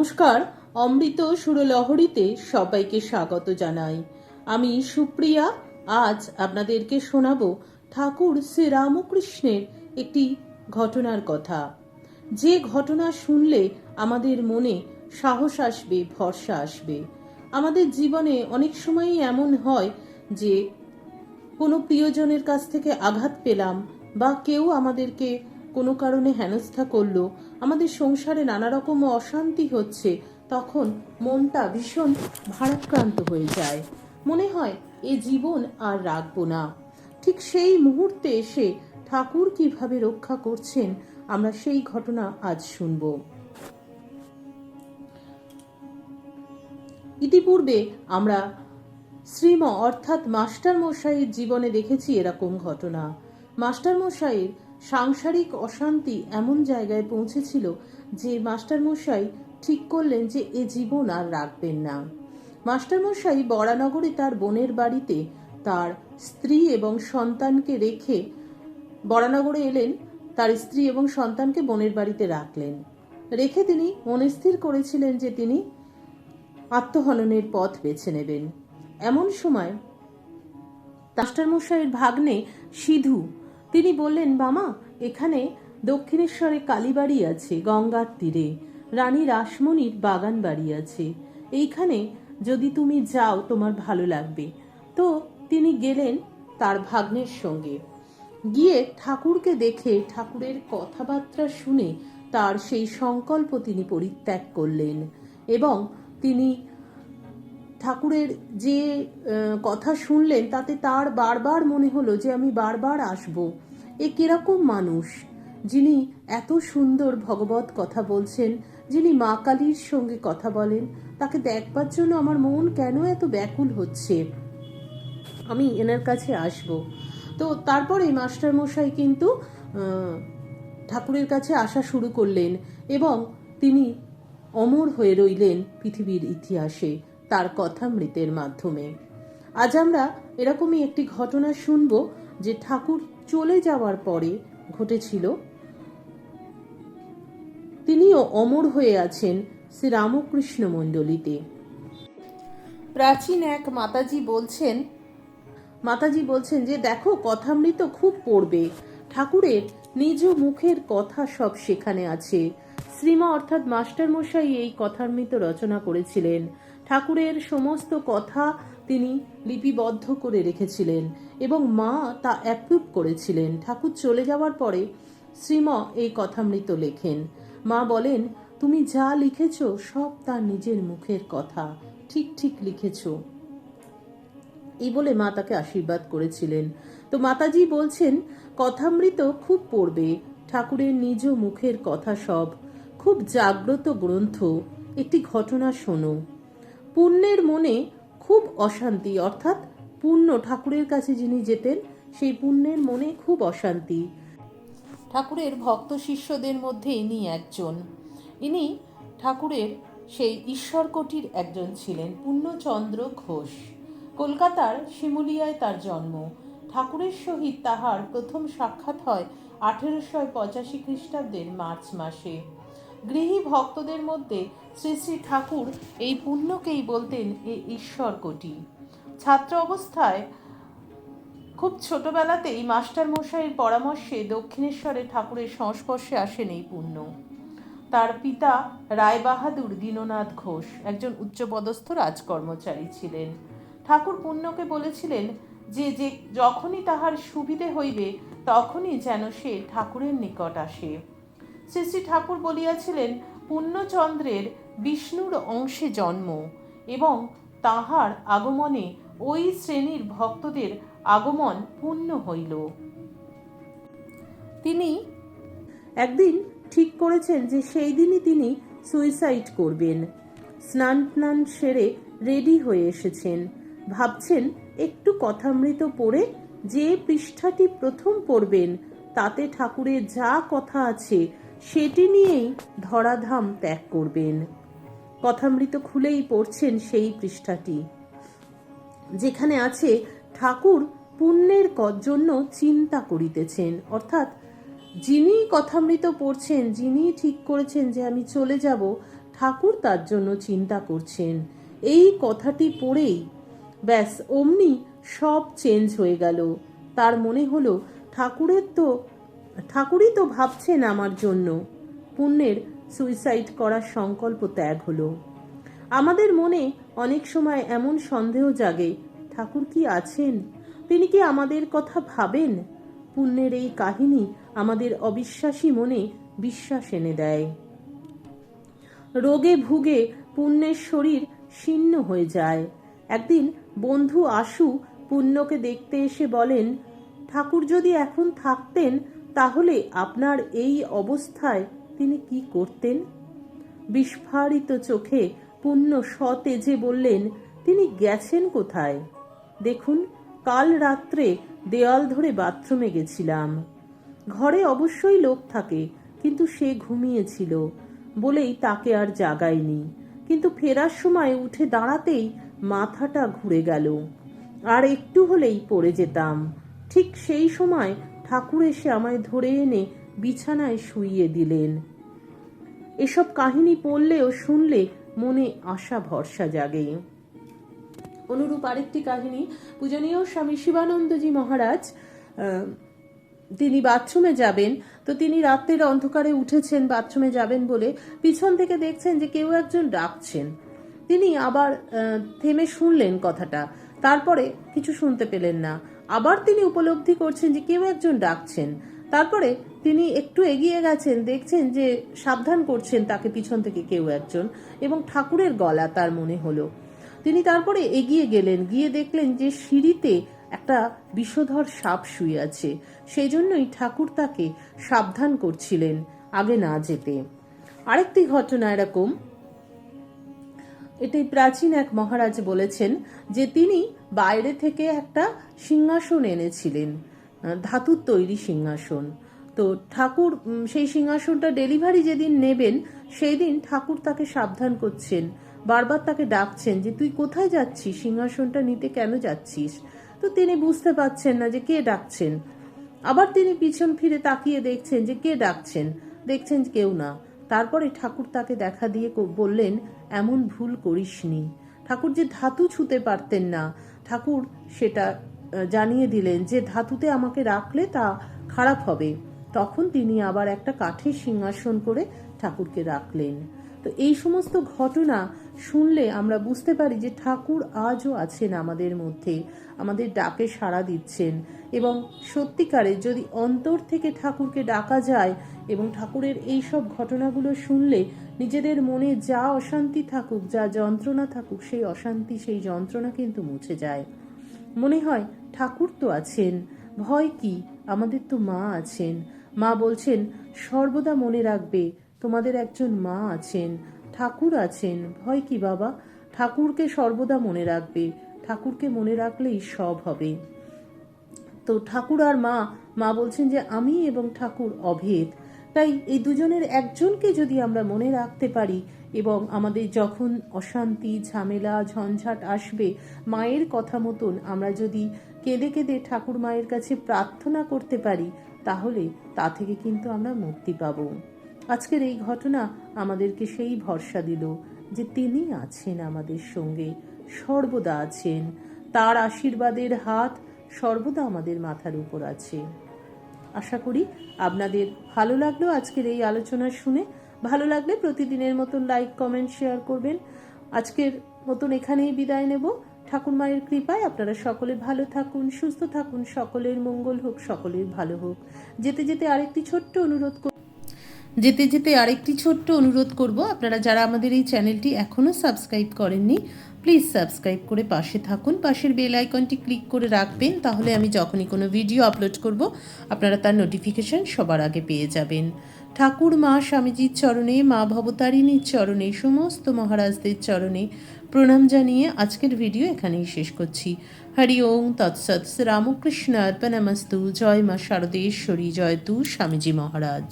নমস্কার, অমৃত সুরলহরীতে সবাইকে স্বাগত জানাই। আমি সুপ্রিয়া, আজ আপনাদেরকে শোনাবো ঠাকুর শ্রীরামকৃষ্ণের একটি ঘটনার কথা। যে ঘটনা শুনলে আমাদের মনে সাহস আসবে, ভরসা আসবে। আমাদের জীবনে অনেক সময়ই এমন হয় যে কোনো প্রিয়জনের কাছ থেকে আঘাত পেলাম বা কেউ আমাদেরকে কোনো কারণে হেনস্থা করল, আমাদের সংসারে নানা রকম অশান্তি হচ্ছে, তখন মনটা ভীষণ ভারাক্রান্ত হয়ে যায়। মনে হয়, এ জীবন আর রাখব না। ঠিক সেই মুহূর্তে এসে ঠাকুর কীভাবে রক্ষা করছেন, আমরা সেই ঘটনা আজ শুনব। ইতিপূর্বে আমরা শ্রীম অর্থাৎ মাস্টার মশাইয়ের জীবনে দেখেছি এরকম ঘটনা। মাস্টার মশাইয়ের সাংসারিক অশান্তি এমন জায়গায় পৌঁছেছিল যে মাস্টারমশাই ঠিক করলেন যে এ জীবন আর রাখবেন না। মাস্টারমশাই বরানগরে তার বোনের বাড়িতে তার স্ত্রী এবং সন্তানকে রেখে বরানগরে এলেন। তার স্ত্রী এবং সন্তানকে বোনের বাড়িতে রাখলেন। রেখে তিনি মনস্থির করেছিলেন যে তিনি আত্মহননের পথ বেছে নেবেন। এমন সময় মাস্টারমশাইয়ের ভাগ্নে সিধু তিনি বললেন, বামা, এখানে দক্ষিণেশ্বরে কালীবাড়ি আছে, গঙ্গার তীরে। রানী রাসমণির বাগান বাড়ি আছে। এইখানে যদি তুমি যাও, তোমার ভালো লাগবে। তো তিনি গেলেন তার ভাগ্নের সঙ্গে। গিয়ে ঠাকুরকে দেখে ঠাকুরের কথাবার্তা শুনে তার সেই সংকল্প তিনি পরিত্যাগ করলেন এবং তিনি ঠাকুরের যে কথা শুনলেন, তাতে তার বারবার মনে হলো যে আমি বারবার আসব। এ কীরকম মানুষ? যিনি এত সুন্দর ভগবত কথা বলছেন, যিনি মা কালীর সঙ্গে কথা বলেন, তাকে দেখবার জন্য আমার মন কেন এত ব্যাকুল হচ্ছে? আমি এনার কাছে আসব। তো তারপরে মাস্টার মশাই কিন্তু ঠাকুরের কাছে আসা শুরু করলেন এবং তিনি অমর হয়ে রইলেন পৃথিবীর ইতিহাসে। তার কথামৃতের মাধ্যমে। আজ আমরা এরকমই একটি ঘটনা শুনব যে ঠাকুর চলে যাওয়ার পরে ঘটেছিল। তিনিও অমর হয়ে আছেন শ্রী রামকৃষ্ণ মণ্ডলীতে। প্রাচীন এক মাতাজি বলছেন মাতাজি বলছেন যে, দেখো, কথামৃত খুব পড়বে। ঠাকুরের নিজ মুখের কথা সব সেখানে আছে। শ্রীমা অর্থাৎ মাস্টারমশাই এই কথামৃত রচনা করেছিলেন। ঠাকুরের সমস্ত কথা তিনি লিপিবদ্ধ করে রেখেছিলেন এবং মা তা অ্যাপ্রুভ করেছিলেন। ঠাকুর চলে যাওয়ার পরে শ্রীম এই কথামৃত লেখেন। মা বলেন, তুমি যা লিখেছ সব তার নিজের মুখের কথা। ঠিক ঠিক লিখেছ। এই বলে মা তাকে আশীর্বাদ করেছিলেন। তো মাতাজি বলছেন, কথামৃত খুব পড়বে। ঠাকুরের নিজ মুখের কথা সব। খুব জাগ্রত গ্রন্থ। একটি ঘটনা শোনো। পুণ্যের মনে খুব অশান্তি, অর্থাৎ পুণ্য ঠাকুরের কাছে যিনি যেতেন, সেই পুণ্যের মনে খুব অশান্তি। ঠাকুরের ভক্ত শিষ্যদের মধ্যে ইনি একজন। ইনি ঠাকুরের সেই ঈশ্বরকোটির একজন ছিলেন পূর্ণচন্দ্র ঘোষ। কলকাতার শিমুলিয়ায় তার জন্ম। ঠাকুরের সহিত তাহার প্রথম সাক্ষাৎ হয় আঠেরোশো পঁচাশি খ্রিস্টাব্দের মার্চ মাসে। গৃহী ভক্তদের মধ্যে শ্রী শ্রী ঠাকুর এই পুণ্যকেই বলতেন এ ঈশ্বর কোটি। ছাত্র অবস্থায় খুব ছোটবেলাতেই মাস্টার মশাইয়ের পরামর্শে দক্ষিণেশ্বরে ঠাকুরের সংস্পর্শে আসেন এই পুণ্য। তার পিতা রায়বাহাদুর দীননাথ ঘোষ একজন উচ্চপদস্থ রাজকর্মচারী ছিলেন। ঠাকুর পুণ্যকে বলেছিলেন যে যে যখনই তাহার সুবিধে হইবে, তখনই যেন সে ঠাকুরের নিকট আসে। শ্রী শ্রী ঠাকুর বলিয়াছিলেন পূর্ণচন্দ্রের বিষ্ণুর অংশে জন্ম এবং তাহার আগমনে ওই শ্রেণির ভক্তদের আগমন পূর্ণ হইল। তিনি একদিন ঠিক করেছেন যে সেই দিনই তিনি সুইসাইড করবেন। স্নান টান সেরে রেডি হয়ে এসেছেন। ভাবছেন, একটু কথামৃত পড়ে যে পৃষ্ঠাটি প্রথম পড়বেন, তাতে ঠাকুরের যা কথা আছে সেটি নিয়েই ধরাধাম ত্যাগ করবেন। কথামৃত খুলেই পড়ছেন সেই পৃষ্ঠাটি। যেখানে আছে, ঠাকুর পুণ্যের জন্য চিন্তা করিতেছেন। অর্থাৎ, যিনি কথামৃত পড়ছেন, যিনি ঠিক করেছেন যে আমি চলে যাব, ঠাকুর তার জন্য চিন্তা করছেন। এই কথাটি পড়েই ব্যাস অমনি সব চেঞ্জ হয়ে গেল। তার মনে হলো, ঠাকুরের তো ঠাকুরই তো ভাবছেন আমার জন্য। পুণ্যের সুইসাইড করার সংকল্প ত্যাগ হলো। আমাদের মনে অনেক সময় এমন সন্দেহ জাগে, ঠাকুর কি আছেন? তিনি কি আমাদের কথা ভাবেন? পুণ্যের এই কাহিনী আমাদের অবিশ্বাসী মনে বিশ্বাস এনে দেয়। রোগে ভুগে পুণ্যের শরীর শীর্ণ হয়ে যায়। একদিন বন্ধু আশু পুণ্যকে দেখতে এসে বলেন, ঠাকুর যদি এখন থাকতেন তাহলে আপনার এই অবস্থায় তিনি কি করতেন? বিস্ফারিত চোখে পুণ্য সতেজে বললেন, তিনি গেছেন কোথায়? দেখুন, কাল রাত্রে দেয়াল ধরে বাথরুমে গেছিলাম। ঘরে অবশ্যই লোক থাকে, কিন্তু সে ঘুমিয়েছিল বলেই তাকে আর জাগায়নি। কিন্তু ফেরার সময় উঠে দাঁড়াতেই মাথাটা ঘুরে গেল। আর একটু হলেই পড়ে যেতাম। ঠিক সেই সময় ঠাকুর এসে আমায় ধরে এনে বিছানায় শুইয়ে দিলেন। এসব কাহিনী পড়লে ও শুনলে মনে আশা ভরসা জাগে। অনুরূপ আরেকটি কাহিনী, পূজনীয় স্বামী শিবানন্দজি মহারাজ তিনি বাথরুমে যাবেন, তো তিনি রাত্রের অন্ধকারে উঠেছেন, বাথরুমে যাবেন বলে পিছন থেকে দেখছেন যে কেউ একজন ডাকছেন। তিনি আবার থেমে শুনলেন কথাটা। তারপরে কিছু শুনতে পেলেন না। আবার তিনি উপলব্ধি করছেন যে কেউ একজন ডাকছেন। তারপরে তিনি একটু এগিয়ে গেছেন, দেখছেন যে সাবধান করছেন তাকে পিছন থেকে কেউ একজন এবং ঠাকুরের গলা তার মনে হলো। তিনি তারপরে এগিয়ে গেলেন, গিয়ে দেখলেন যে সিঁড়িতে একটা বিষধর সাপ শুয়ে আছে। সেই জন্যই ঠাকুর তাকে সাবধান করছিলেন আগে না যেতে। আরেকটি ঘটনা এরকম। এটাই প্রাচীন এক মহারাজ বলেছেন যে তিনি বাইরে থেকে একটা সিংহাসন এনেছিলেন ধাতুর তৈরি সিংহাসন। তো ঠাকুর সেই সিংহাসনটা ডেলিভারি যেদিন নেবেন সেই দিন ঠাকুর তাকে সাবধান করছেন, বারবার তাকে ডাকছেন যে, তুই কোথায় যাচ্ছিস? সিংহাসনটা নিতে কেন যাচ্ছিস? তো তিনি বুঝতে পারছেন না যে কে ডাকছেন। আবার তিনি পিছন ফিরে তাকিয়ে দেখছেন যে কে ডাকছেন, দেখছেন কেউ না। তারপরে ঠাকুর তাকে দেখা দিয়ে বললেন, এমন ভুল করিসনি। ঠাকুর যে ধাতু ছুতে পারতেন না। ঠাকুর সেটা জানিয়ে দিলেন যে ধাতুতে আমাকে রাখলে তা খারাপ হবে। তখন তিনি আবার একটা কাঠের সিংহাসন করে ঠাকুরকে রাখলেন। তো এই সমস্ত ঘটনা শুনলে আমরা বুঝতে পারি যে ঠাকুর আজও আছেন আমাদের মধ্যে, আমাদের ডাকে সাড়া দিচ্ছেন। এবং সত্যিকারে যদি অন্তর থেকে ঠাকুরকে ডাকা যায় এবং ঠাকুরের এই সব ঘটনাগুলো শুনলে নিজেদের মনে যা অশান্তি থাকুক, যা যন্ত্রণা থাকুক, সেই অশান্তি, সেই যন্ত্রণা কিন্তু মুছে যায়। মনে হয় ঠাকুর তো আছেন, ভয় কি? আমাদের তো মা আছেন। মা বলছেন, সর্বদা মনে রাখবে, তোমাদের একজন মা আছেন। ঠাকুর আছেন। ভয় কি বাবা? ঠাকুরকে সর্বদা মনে রাখবে। ঠাকুরকে মনে রাখলেই সব হবে। তো ঠাকুর আর মা মা বলছেন যে, আমি এবং ঠাকুর অভেদ। তাই এই দুজনের একজনকে যদি আমরা মনে রাখতে পারি এবং আমাদের যখন অশান্তি, ঝামেলা, ঝঞ্ঝাট আসবে, মায়ের কথা মতন আমরা যদি কেঁদে কেঁদে ঠাকুর মায়ের কাছে প্রার্থনা করতে পারি, তাহলে তা থেকে কিন্তু আমরা মুক্তি পাব। আজকের এই ঘটনা আমাদেরকে সেই ভরসা দিল যে তিনি আছেন আমাদের সঙ্গে, সর্বদা আছেন। তার আশীর্বাদের হাত সর্বদা আমাদের মাথার উপর আছে। আশা করি আপনাদের ভালো লাগল আজকের এই আলোচনা শুনে। ভালো লাগলে প্রতিদিনের মতন লাইক, কমেন্ট, শেয়ার করবেন। আজকের মতন এখানেই বিদায় নেব। ঠাকুর মায়ের কৃপায় আপনারা সকলে ভালো থাকুন, সুস্থ থাকুন, সকলের মঙ্গল হোক, সকলের ভালো হোক। যেতে যেতে আরেকটি ছোট্ট অনুরোধ যেতে যেতে আরেকটি ছোট্ট অনুরোধ করব। আপনারা যারা আমাদের এই চ্যানেলটি এখনও সাবস্ক্রাইব করেননি, প্লিজ সাবস্ক্রাইব করে পাশে থাকুন। পাশের বেল আইকনটি ক্লিক করে রাখবেন, তাহলে আমি যখনই কোনো ভিডিও আপলোড করব, আপনারা তার নোটিফিকেশন সবার আগে পেয়ে যাবেন। ঠাকুর মা স্বামীজির চরণে, মা ভবতারিণীর চরণে, সমস্ত মহারাজদের চরণে প্রণাম জানিয়ে আজকের ভিডিও এখানেই শেষ করছি। হরি ওং তৎসৎ রামকৃষ্ণ অর্পণমস্তু। জয় মা শারদেশ্বরী, জয় তু স্বামীজি মহারাজ।